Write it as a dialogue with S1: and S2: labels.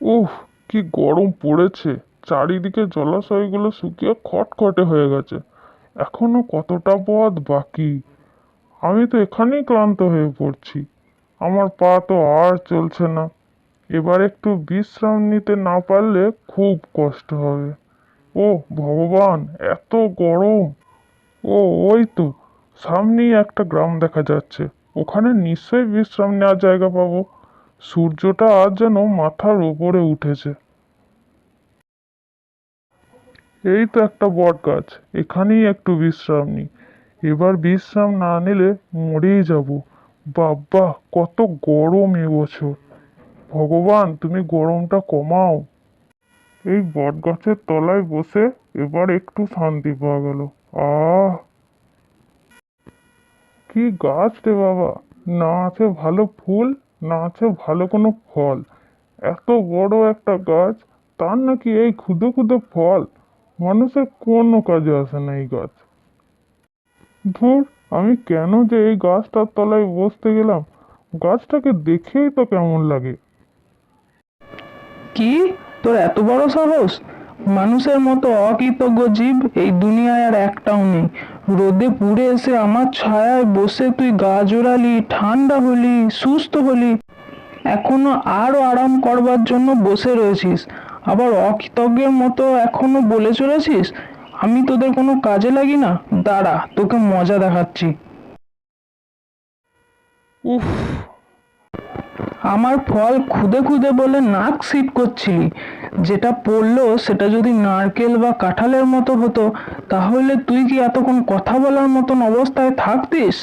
S1: উফ, কি গরম পড়েছে। চারিদিকে জলাশয়গুলো শুকিয়ে খটখটে হয়ে গেছে। এখনও কতটা পথ বাকি? আমি তো এখানেই ক্লান্ত হয়ে পড়ছি। আমার পা তো আর চলছে না। এবার একটু বিশ্রাম নিতে না পারলে খুব কষ্ট হবে। ও ভগবান, এত গরম। ও, ওই তো, সামনেই একটা গ্রাম দেখা যাচ্ছে। ওখানে নিশ্চয়ই বিশ্রাম নেওয়ার জায়গা পাবো। সূর্যটা আজ যেন মাথার উপরে উঠেছে। এই তো একটা বট গাছ, এখানেই একটু বিশ্রাম নিই। এবার বিশ্রাম না নিলে মরেই যাব। বাব্বা, কত গরম এবছর ভগবান, তুমি গরমটা কমাও। এই বট গাছের তলায় বসে এবার একটু শান্তি পাওয়া গেল। আহ! কি গাছ রে বাবা! না আছে ভালো ফুল। না আছে ভালো কোনো ফল। এত বড় একটা গাছ, তার নাকি এই ক্ষুদে ক্ষুদে ফল? মানুষের কোনো কাজে আসে না এই গাছ। ধুর, আমি কেন যে এই গাছটার তলায় বসতে গেলাম? গাছটাকে দেখেই তো কেমন লাগে।
S2: কি? তোর এত বড় সাহস? মানুষের মতো অকৃতজ্ঞ জীব এই দুনিয়ায় আর একটাও নেই। রোদে পুড়ে এসে আমার ছায়ায় বসে তুই গা জোড়ালি, ঠান্ডা হলি, সুস্থ হলি। এখনও আরও আরাম করবার জন্য বসে রয়েছিস। আবার অকৃতজ্ঞের মতো এখনও বলে চলেছিস, আমি তোদের কোনো কাজে লাগি না? দাঁড়া, তোকে মজা দেখাচ্ছি।
S1: উফ
S2: আমার ফল খুদে খুদে বলে নাক সিট করছিলি যেটা পড়ল সেটা যদি নারকেল বা কাঁঠালের মতো হতো, তাহলে তুই কি এতক্ষণ কথা বলার মতন অবস্থায় থাকতিস?